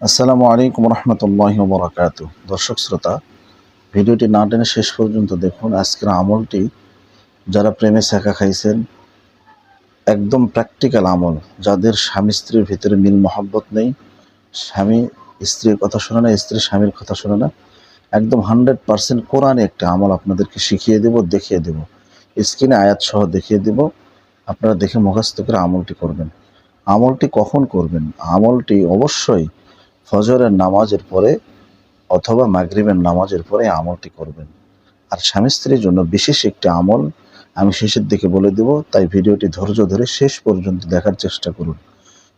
আসসালামু আলাইকুম রহমতুল্লাহ বরাকাত দর্শক শ্রোতা, ভিডিওটি না টেনে শেষ পর্যন্ত দেখুন। আজকের আমলটি যারা প্রেমে শেখা খাইছেন, একদম প্র্যাকটিক্যাল আমল। যাদের স্বামী স্ত্রীর ভিতরে মিল মহব্বত নেই, স্বামী স্ত্রীর কথা শোনে না স্ত্রী স্বামীর কথা শোনে না, একদম হান্ড্রেড পার্সেন্ট কোরআনে একটা আমল আপনাদেরকে শিখিয়ে দেব, দেখিয়ে দেব। স্ক্রিনে আয়াত সহ দেখিয়ে দেব, আপনারা দেখে মুখস্থ করে আমলটি করবেন। আমলটি কখন করবেন? আমলটি অবশ্যই ফজরের নামাজের পরে অথবা মাগরিবের নামাজের পরে আমলটি করবেন। আর স্বামী স্ত্রীর জন্য বিশেষ একটি আমল আমি শেষের দিকে বলে দেব, তাই ভিডিওটি ধৈর্য ধরে শেষ পর্যন্ত দেখার চেষ্টা করুন।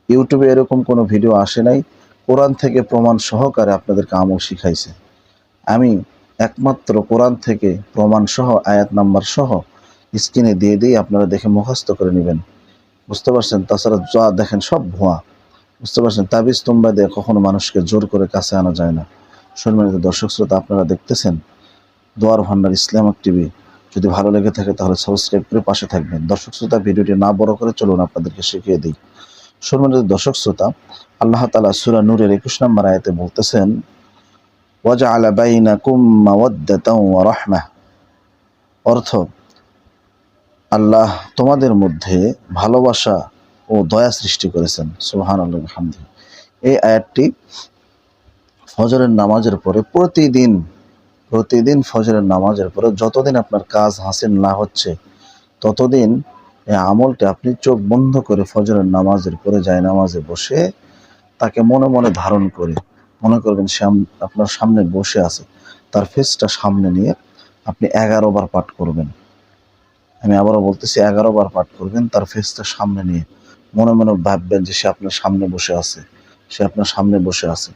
ইউটিউবে এরকম কোনো ভিডিও আসে নাই, কোরআন থেকে প্রমাণ সহকারে আপনাদেরকে আমল শিখাইছে। আমি একমাত্র কোরআন থেকে প্রমাণ সহ আয়াত নাম্বার সহ স্ক্রিনে দিয়ে দিই আপনারা দেখে মুখস্থ করে নেবেন। বুঝতে পারছেন? তাছাড়া যা দেখেন সব ভুয়া। বুঝতে পারছেন? তাবিজ তোমরা দিয়ে কখনো মানুষকে জোর করে কাছে আনা যায় না। সম্মানিত দর্শক শ্রোতা, আপনারা দেখতেছেন দোয়ার ভান্ডার ইসলামিক টিভি। যদি ভালো লেগে থাকে তাহলে সাবস্ক্রাইব করে পাশে থাকবেন। দর্শক শ্রোতা, ভিডিওটি না বড় করে চলুন আপনাদেরকে শিখিয়ে দিই। সম্মানিত দর্শক শ্রোতা, আল্লাহ তালা সুরা নূরের একুশ নম্বর আয়াতে বলতেছেন ওয়াজা আলা বাইনা কুম্মা অর্থ, আল্লাহ তোমাদের মধ্যে ভালোবাসা ও দয়া সৃষ্টি করেছেন। সুহান আল্লাহ এই আয়াতটি ফজরের নামাজের পরে প্রতিদিন প্রতিদিন ফজরের নামাজের পরে যতদিন আপনার কাজ হাসিল না হচ্ছে, ততদিন এই আমলটি আপনি চোখ বন্ধ করে ফজরের নামাজের পরে যায় নামাজে বসে তাকে মনে মনে ধারণ করে, মনে করবেন সে আপনার সামনে বসে আছে। তার ফেসটা সামনে নিয়ে আপনি এগারো বার পাঠ করবেন। আমি আবারও বলতেছি, এগারো বার পাঠ করবেন, তার ফেসটা সামনে নিয়ে। মনে মনে ভাববেন যে সে আপনার সামনে বসে আছে। সে আপনার সামনে বসে আছে।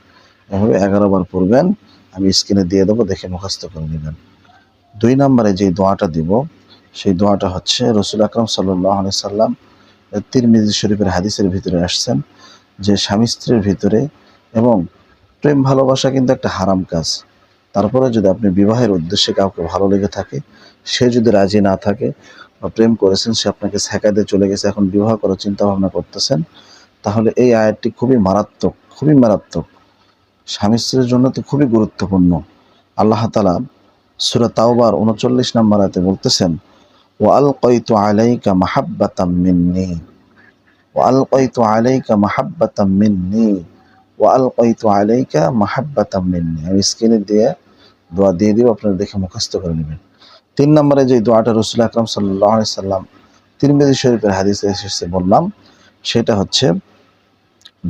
এভাবে এগারো বার পড়বেন, আমি স্ক্রিনে দিয়ে দেবো, দেখে মুখস্থ করে নেবেন। দুই নম্বরে যে দোয়াটা দিব, সেই দোয়াটা হচ্ছে রসুল আকরম সাল্লাহ আলি সাল্লাম তিরমিজি শরীফের হাদিসের ভিতরে আসছেন যে স্বামী স্ত্রীর ভিতরে এবং প্রেম ভালোবাসা কিন্তু একটা হারাম কাজ। তারপরে যদি আপনি বিবাহের উদ্দেশ্যে কাউকে ভালো লেগে থাকে, সে যদি রাজি না থাকে বা প্রেম করেছেন, সে আপনাকে ছেঁকাতে চলে গেছে, এখন বিবাহ করার চিন্তা ভাবনা করতেছেন, তাহলে এই আয়াতটি খুবই মারাত্মক খুবই মারাত্মক। স্বামী স্ত্রীর জন্য তো খুবই গুরুত্বপূর্ণ। আল্লাহ তালা সুরা তাওবার উনচল্লিশ নম্বর আয়তে বলতেছেন ও আল কয়তু আলাইকা মাহাব্বাতাম মিন্নি। ও আল কয়তু আলাইকা মাহাব্বাতাম মিন্নি। ও আল কয়তু আলাইকা মাহাব্বাতাম মিন্নি। আমি স্ক্রিনে দিয়ে দোয়া দিয়ে দিব, আপনারা দেখে মুখস্থ করে নেবেন। তিন নম্বরে যে দোয়াটা রসুল আকরম সাল্লাহ সাল্লাম তিরমিজি শরীফের হাদিসে এসেছে, বললাম, সেটা হচ্ছে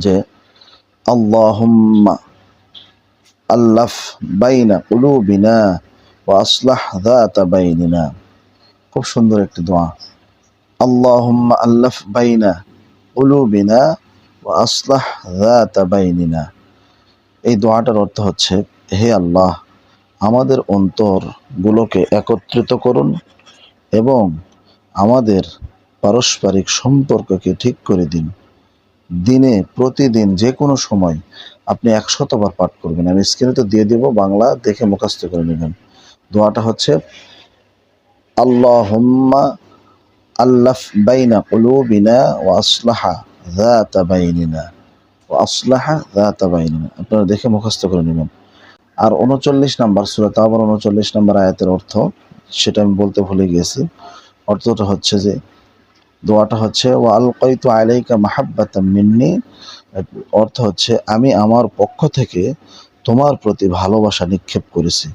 যে, আল্লাহুম্মা আল্লাফ বাইনা কুলুবিনা ও আসলাহ দাতা বাইনিনা। খুব সুন্দর একটি দোয়া। আল্লাহুম্মা আল্লাফ বাইনা কুলুবিনা আসলাহ বাইনিনা এই দোয়াটার অর্থ হচ্ছে, হে আল্লাহ, আমাদের অন্তরগুলোকে একত্রিত করুন এবং আমাদের পারস্পরিক সম্পর্ককে ঠিক করে দিন। দিনে, প্রতিদিন যে কোনো সময় আপনি একশতবার পাঠ করবেন। আমি স্ক্রিনে তো দিয়ে দেব, বাংলা দেখে মুখস্থ করে নেবেন। দোয়াটা হচ্ছে, আল্লাহুম্মা আল্লাফ বাইনা কুলুবিনা ও আসলাহা। আপনারা দেখে মুখস্থ করে নেবেন। আর উনচল্লিশ নাম্বার সুরাত আবার উনচল্লিশ নাম্বার আয়াতের অর্থ, সেটা আমি বলতে ভুলে গিয়েছি। অর্থটা হচ্ছে যে, দোয়াটা হচ্ছে ও আল কয়তু আলাইকা মাহাব্বাতাম মিন্নি অর্থ হচ্ছে, আমি আমার পক্ষ থেকে তোমার প্রতি ভালোবাসা নিক্ষেপ করেছি।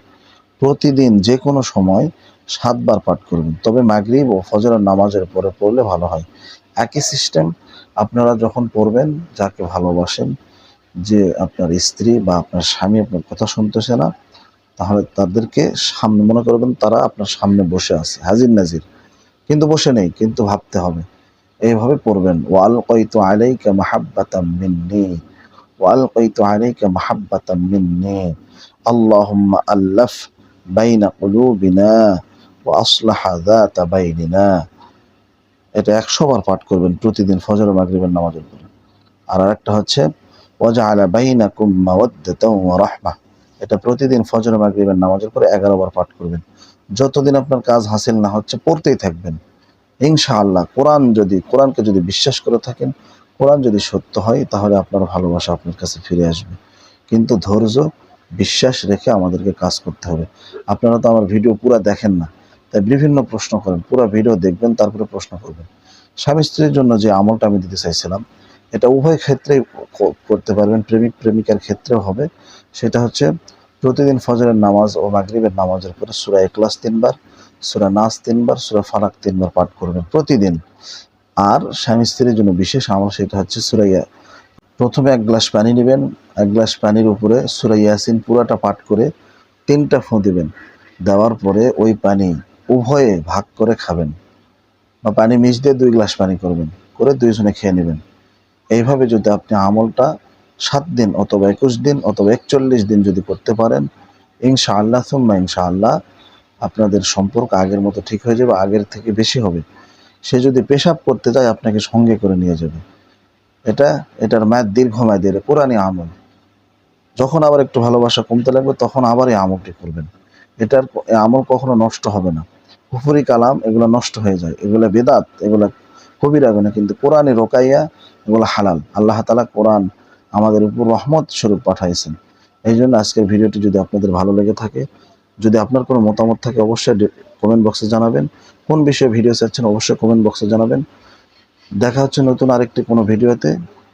প্রতিদিন যে কোনো সময় সাতবার পাঠ করবেন। তবে মাগরিব ও ফজরের নামাজের পরে পড়লে ভালো হয়। একই সিস্টেম আপনারা যখন পড়বেন, যাকে ভালোবাসেন, যে আপনার স্ত্রী বা আপনার স্বামী আপনার কথা শুনতেছে না, তাহলে তাদেরকে সামনে, মনে করবেন তারা আপনার সামনে বসে আছে। হাজির নাজির। কিন্তু বসে নেই, কিন্তু ভাবতে হবে। এইভাবে পড়বেন, ওয়াল কয়তু আলাইকা মাহাব্বাতাম মিন্নি, ওয়াল কয়তু আলাইকা মাহাব্বাতাম মিন্নি, আল্লাহুম্মা আল্লাফ বাইনা কলু কুলুবিনা, ওয়া আসলাহা যাতা বাইনিনা। এটা একশো বার পাঠ করবেন প্রতিদিন ফজর মাগরিবের নামাজের পরে। আর আরেকটা হচ্ছে এটা প্রতিদিন ফজর মাগরিবের নামাজের পরে এগারো বার পাঠ করবেন। যতদিন আপনার কাজ হাসিল না হচ্ছে, পড়তেই থাকবেন। ইনশাআল্লাহ, কোরআন যদি, কোরআনকে যদি বিশ্বাস করে থাকেন, কোরআন যদি সত্য হয়, তাহলে আপনার ভালোবাসা আপনার কাছে ফিরে আসবে। কিন্তু ধৈর্য, বিশ্বাস রেখে আমাদেরকে কাজ করতে হবে। আপনারা তো আমার ভিডিও পুরো দেখেন না। তাই বিভিন্ন প্রশ্ন করেন, পুরো ভিডিও দেখবেন, তারপরে প্রশ্ন করবেন। স্বামী স্ত্রীর জন্য যে আমলটা আমি দিতে চাইছিলাম, এটা উভয় ক্ষেত্রেই করতে পারবেন, প্রেমিক, প্রেমিকার ক্ষেত্রেও হবে। সেটা হচ্ছে প্রতিদিন ফজরের নামাজ ও মাগরিবের নামাজের পরে সুরা এক্লাস তিনবার, সুরা নাস তিনবার, সুরা ফালাক তিনবার পাঠ করবেন প্রতিদিন। আর স্বামী স্ত্রীর জন্য বিশেষ আমল সেটা হচ্ছে সুরাইয়া প্রথমে এক গ্লাস পানি নেবেন, এক গ্লাস পানির উপরে সুরা ইয়াসিন পুরাটা পাঠ করে তিনটা ফোঁ দেবেন। দেওয়ার পরে ওই পানি উভয়ে ভাগ করে খাবেন বা পানি মিশ দিয়ে দুই গ্লাস পানি করবেন, করে দুইজনে খেয়ে নেবেন। এইভাবে যদি আপনি আমলটা সাত দিন অথবা একুশ দিন অথবা একচল্লিশ দিন যদি করতে পারেন, ইনশাআল্লাহ, সুম্মা ইনশাআল্লাহ, আপনাদের সম্পর্ক আগের মতো ঠিক হয়ে যাবে, আগের থেকে বেশি হবে। সে যদি পেশাব করতে যায়, আপনাকে সঙ্গে করে নিয়ে যাবে। এটা, এটার ম্যাদ দীর্ঘমেয়াদের পুরানি আমল। যখন আবার একটু ভালোবাসা কমতে লাগবে, তখন আবার এই আমলটি করবেন। এটার আমল কখনো নষ্ট হবে না। হুফুরি কালাম, এগুলো নষ্ট হয়ে যায়। এগুলো বেদাত, এগুলো কবিরা না কিন্তু কোরআনে রোকাইয়া এগুলো হালাল। আল্লাহ তালা কোরআন আমাদের উপর রহমত স্বরূপ পাঠাইছেন। এই জন্য আজকের ভিডিওটি যদি আপনাদের ভালো লেগে থাকে, যদি আপনার কোনো মতামত থাকে, অবশ্যই কমেন্ট বক্সে জানাবেন। কোন বিষয়ে ভিডিও চাচ্ছেন, অবশ্যই কমেন্ট বক্সে জানাবেন। দেখা হচ্ছে নতুন আরেকটি কোনো ভিডিওতে।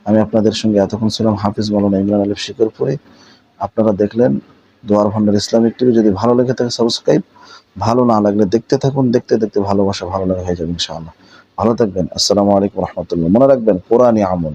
আমি আপনাদের সঙ্গে এতক্ষণ ছিলাম হাফিজ মালানা ইমরান আলিফ শিকরপুরে। আপনারা দেখলেন দোয়ার ভান্ডার ইসলামিক টিভি। যদি ভালো লেগে থাকে সাবস্ক্রাইব ভালো না লাগলে দেখতে থাকুন, দেখতে দেখতে ভালোবাসা ভালো লাগা হয়ে যাবে ইনশাআল্লাহ। ভালো থাকবেন। আসসালামু আলাইকুম রহমতুল্লাহ। মনে রাখবেন, কোরআনই আমল।